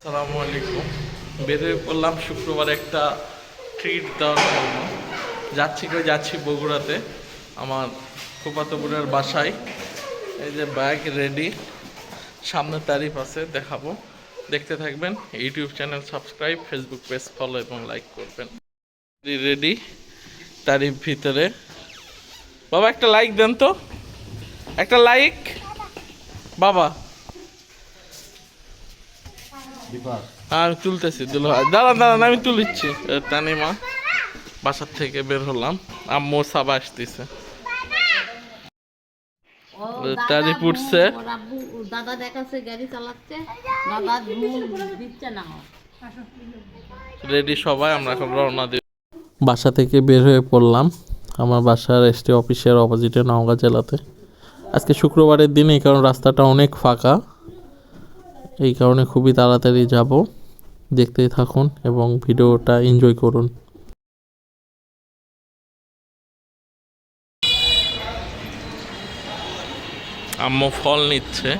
আসসালামু আলাইকুম। বেরিয়ে পড়লাম শুক্রবার একটা ট্রিট দেওয়ার জন্য। যাচ্ছি করে যাচ্ছি বগুড়াতে, আমার ফুপাতপুরের বাসায়। এই যে ব্যাগ রেডি সামনে তারিফ আছে, দেখাবো। দেখতে থাকবেন, YouTube channel subscribe Facebook page follow এবং লাইক করবেন। রেডি তারিফ ভিতরে। বাবা, একটা লাইক দেন তো। একটা লাইক বাবা। আমি তুলতেছি দুলো দাঁড়ান দাঁড়ান আমি তুলিচ্ছি। তানিমা বাসার থেকে বের হলাম। আম্মু সাবা আসতেছে। তারি দাদা পুড়ছে। দাদা দেখাচ্ছে গাড়ি চালাচ্ছে। দাদা দিচ্ছে না। রেডি সবাই আমরা এখন রওনা দিই বাসা থেকে বের হয়ে পড়লাম আমার বাসার এসটি অফিসের অপোজিটে নওগাঁ জেলাতে। আজকে শুক্রবারের দিন এই কারণে রাস্তাটা অনেক ফাঁকা। এই কারণে খুবই তাড়াতাড়ি যাব। দেখতেই থাকুন এবং ভিডিওটা এনজয় করুন। আম্মু ফল নিচ্ছে।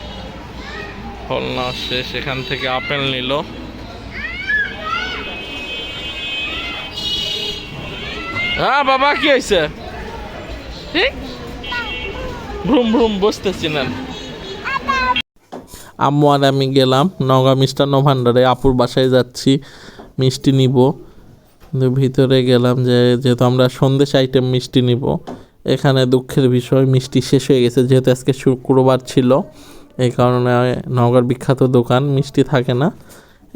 ফল না শেষ সেখান থেকে আপেল নিল। হ্যাঁ বাবা, কি হয়েছে ঠিক ভ্রুম ভ্রুম বসতেছি না আম্মু আর আমি গেলাম নগা মিষ্টান্ন ভাণ্ডারে আপুর বাসায় যাচ্ছি, মিষ্টি নিব। কিন্তু ভিতরে গেলাম যে, যেহেতু আমরা সন্দেশ আইটেম মিষ্টি নিব, এখানে দুঃখের বিষয়, মিষ্টি শেষ হয়ে গেছে, যেহেতু আজকে শুক্রবার ছিল, এই কারণে নগর বিখ্যাত দোকান, মিষ্টি থাকে না।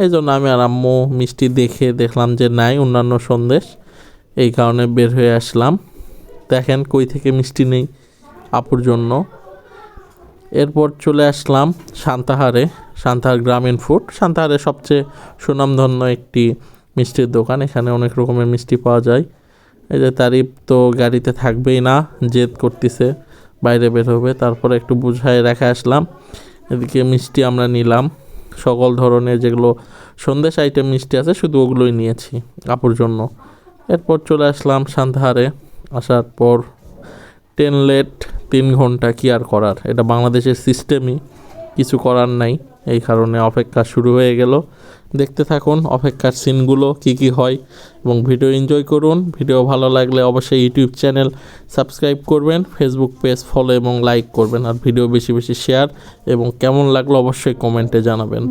এই জন্য আমি আর আম্মু মিষ্টি দেখে দেখলাম যে, নাই, অন্যান্য সন্দেশ, এই কারণে বের হয়ে আসলাম। দেখেন কই থেকে মিষ্টি নেই আপুর জন্য। এরপর চলে আসলাম সান্তাহারে, সান্তাহার গ্রামীণ ফুড। সান্তাহারে সবচেয়ে সুনামধন্য একটি মিষ্টির দোকান। এখানে অনেক রকমের মিষ্টি পাওয়া যায়। এই যে তারিফ তো গাড়িতে থাকবেই না, জেদ করতেছে, বাইরে বের হবে। তারপরে একটু বুঝায় রেখে আসলাম। এদিকে মিষ্টি আমরা নিলাম। সকল ধরনের যেগুলো সন্দেশ আইটেম মিষ্টি আছে, শুধু ওগুলোই নিয়েছি আপুর জন্য। এরপর চলে আসলাম সান্তাহারে। আসার পর টেন লেট তিন ঘণ্টা কি আর করার? এটা বাংলাদেশের সিস্টেমই কিছু করার নাই। এই কারণে অপেক্ষা শুরু হয়ে গেল। দেখতে থাকুন অপেক্ষার সিনগুলো কি কি হয় এবং ভিডিও এনজয় করুন। ভিডিও ভালো লাগলে অবশ্যই ইউটিউব চ্যানেল সাবস্ক্রাইব করবেন ফেসবুক পেজ ফলো এবং লাইক করবেন আর ভিডিও বেশি বেশি শেয়ার এবং কেমন লাগল অবশ্যই কমেন্টে জানাবেন।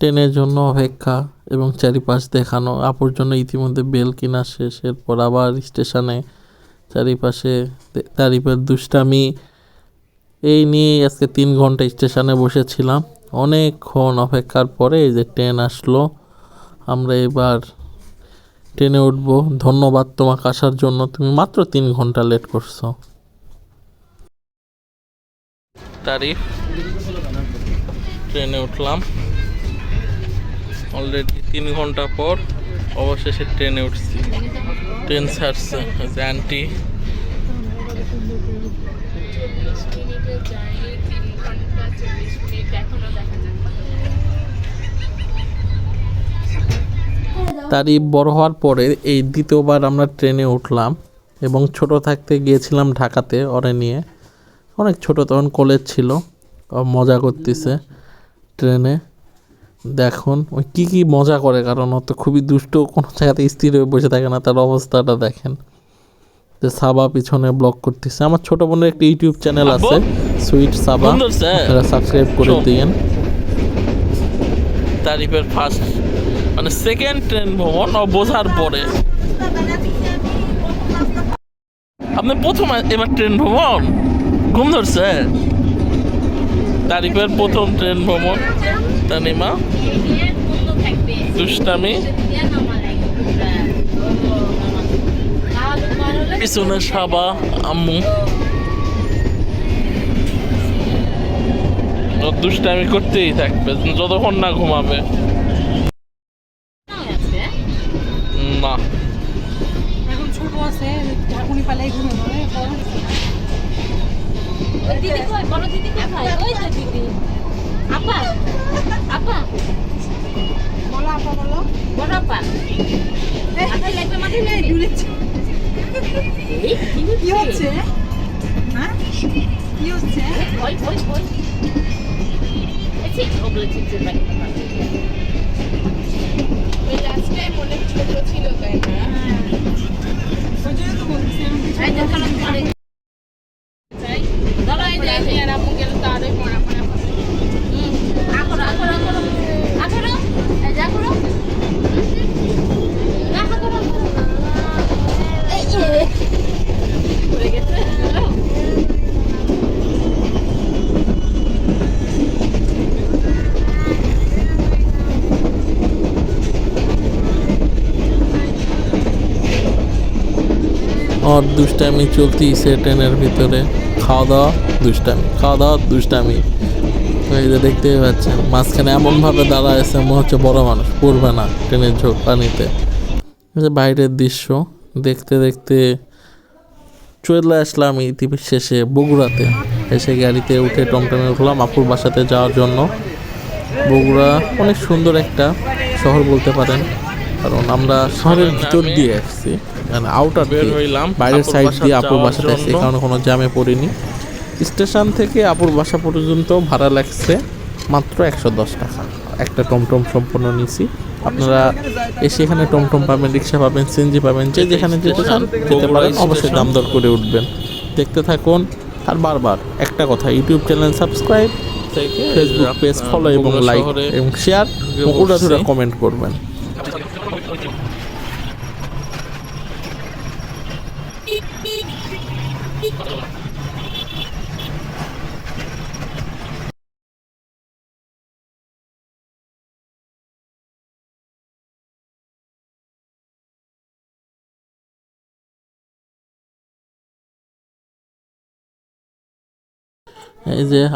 ট্রেনের জন্য অপেক্ষা এবং চারিপাশ দেখানো, আপুর জন্য ইতিমধ্যে বেল কিনা শেষ, এরপর আবার স্টেশনে চারিপাশে তারিফের দুষ্টামি। এই নিয়েই আজকে তিন ঘণ্টা স্টেশনে বসেছিলাম। অনেকক্ষণ অপেক্ষার পরে এই যে ট্রেন আসলো, আমরা এবার ট্রেনে উঠবো। ধন্যবাদ তোমাকে আসার জন্য। তুমি মাত্র তিন ঘণ্টা লেট করছ। তারিফ। ট্রেনে উঠলাম। অলরেডি তিন ঘণ্টা পর অবশেষে ট্রেনে উঠছি। ট্রেন ছাড়ছে আন্টি তারিফ বড় হওয়ার পরে এই দ্বিতীয়বার আমরা ট্রেনে উঠলাম এবং ছোট থাকতে গিয়েছিলাম ঢাকাতে, ওরে নিয়ে। অনেক ছোট, তখন কলেজ ছিল মজা করতেছে ট্রেনে। দেখুন ওই কী কী মজা করে কারণ ও তো খুবই দুষ্ট কোনো জায়গাতে স্থির হয়ে বসে থাকে না তার অবস্থাটা দেখেন। যে সাবা পিছনে ব্লক করতেছে। আমার ছোট বোনের একটা ইউটিউব চ্যানেল আছে সুইট সাবা। আপনারা সাবস্ক্রাইব করে। দিয়েন। তারিফের ফার্স্ট মানে সেকেন্ড ট্রেন ভ্রমণ ও বোঝার পরে। আপনি প্রথম এবার ট্রেন ভ্রমণ? ঘুম ধরছে? তারিফের প্রথম ট্রেন ভ্রমণ। তানিমা দুষ্টামি? পিছনে সাবা আম্মু। দুষ্টামি করতেই থাকবে যতক্ষণ না ঘুমাবে। না। এখন ছোট আছে ঠাকুনি পালাই ঘুমে পড়ে দিদি বড় দিদি কোথায়? ওই তো দিদি। আপা আপা বলো আপা বলো বড় আপা মাথায় লাগবে মাথায় লাগবে এই কি হচ্ছে হ্যাঁ কি হচ্ছে ওই ওই ওই গেছি ওগুলো। ওই লাস্ট টাইম অনেক ছোট ছিল তাই না ওই জন্য তো বলছি আমি কিছু এই যে চলো তোমার এই- তাই ধরো এই যে- আমি আর আম্মু গেলে তো আরোই পড়া পড়া হবে হুম, আঁকড়ো, আঁকড়ো, আঁকড়ো। আঁকড়ো, এই যে আঁকড়ো। না, আঁকড়ো। এই যে। পড়ে গেছে, ধরো। আর দুষ্টামি চলতিছে ট্রেনের ভিতরে। খাওয়া দাওয়া দুষ্টামি খাওয়া দাওয়া দুষ্টামি। এই যে দেখতেই পাচ্ছেন, মাঝখানে এমনভাবে দাঁড়ায় আছে, মনে হচ্ছে বড় মানুষ, পড়বে না ট্রেনের ঝোঁক পানিতে। বাইরের দৃশ্য, দেখতে দেখতে চলে আসলাম ইতিহাস শেষে বগুড়াতে। এসে গাড়িতে উঠে টমটমে উঠলাম আপুর বাসাতে যাওয়ার জন্য। বগুড়া অনেক সুন্দর একটা শহর বলতে পারেন। কারণ আমরা শহরের ভিতর দিয়ে আসছি মানে আউটার দিয়ে। হইলাম বাইরের সাইড দিয়ে আপুর বাসাতে আসছি কারণ কোনো জ্যামে পড়িনি। স্টেশন থেকে আপুর বাসা পর্যন্ত ভাড়া লাগছে মাত্র একশো দশ টাকা। একটা টমটম সম্পূর্ণ নিছি। আপনারা এসে এখানে টমটম পাবেন রিক্সা পাবেন সিএনজি পাবেন যে যেখানে যেতে চান যেতে পারেন অবশ্যই দাম দর করে উঠবেন। দেখতে থাকুন আর বারবার একটা কথা YouTube channel subscribe Facebook page follow এবং লাইক এবং শেয়ার এবং উড়াধুরা। কমেন্ট করবেন। এই যে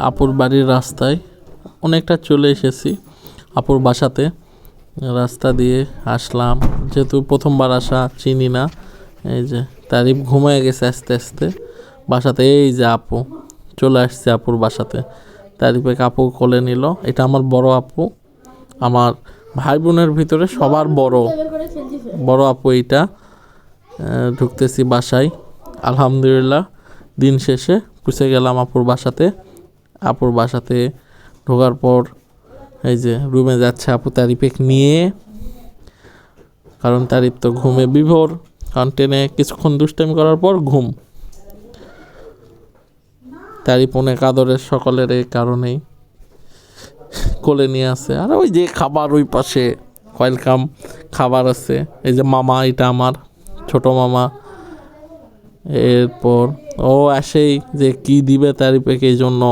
আপুর বাড়ির রাস্তায় অনেকটা চলে এসেছি আপুর বাসাতে। রাস্তা দিয়ে আসলাম। যেহেতু প্রথমবার আসা, চিনি না। এই যে, তারিফ ঘুমায় গেছে আস্তে আস্তে। বাসাতে, এই যে আপু, চলে আসছে আপুর বাসাতে। তারিফে আপু কোলে নিল। এটা আমার বড় আপু। আমার ভাই বোনের ভিতরে সবার বড়। বড় আপু এইটা। ঢুকতেছি বাসায়। আলহামদুলিল্লাহ, দিন শেষে পুষে গেলাম আপুর বাসাতে। আপুর বাসাতে ঢোকার পর এই যে রুমে যাচ্ছে আপু তারিফেক নিয়ে। কারণ তারিফ তো ঘুমে বিভোর, কারণ ট্রেনে কিছুক্ষণ দুষ্টামি করার পর ঘুম। তারিফ অনেক আদরের সকলের এই কারণেই কোলে নিয়ে আসে। আর ওই যে খাবার ওই পাশে ওয়েলকাম খাবার আছে। এই যে মামা, এটা আমার, ছোট মামা। এরপর ও আসেই যে কি দিবে তারিফেকে এই জন্য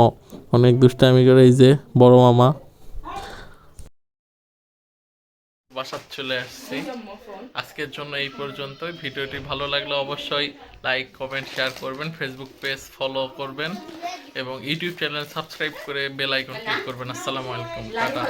অনেক দুষ্টামি করে, এই যে বড় মামা। বাসাত চলে আসছি। আজকের জন্য এই পর্যন্তই। ভিডিওটি ভালো লাগলে অবশ্যই লাইক কমেন্ট শেয়ার করবেন ফেসবুক পেজ ফলো করবেন এবং ইউটিউব চ্যানেল সাবস্ক্রাইব করে বেল আইকন ক্লিক করবেন। আসসালামু আলাইকুম। টাটা।